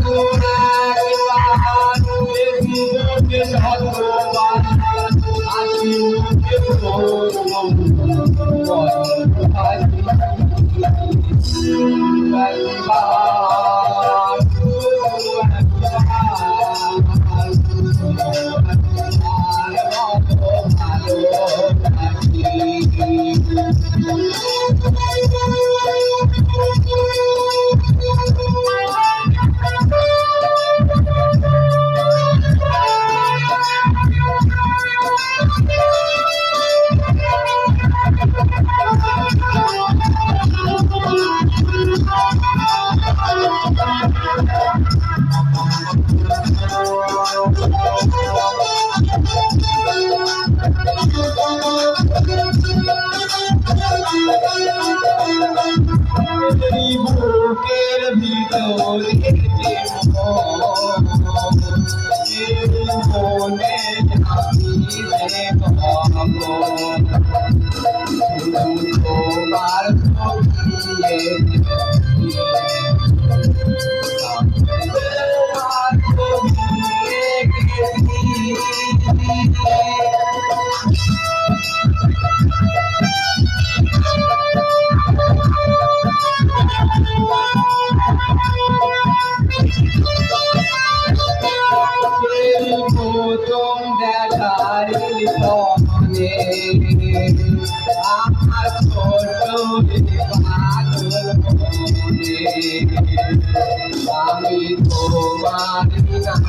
Thank you. মনে আমি প্রথম দেখার মনে আমার আমি তোমার নাম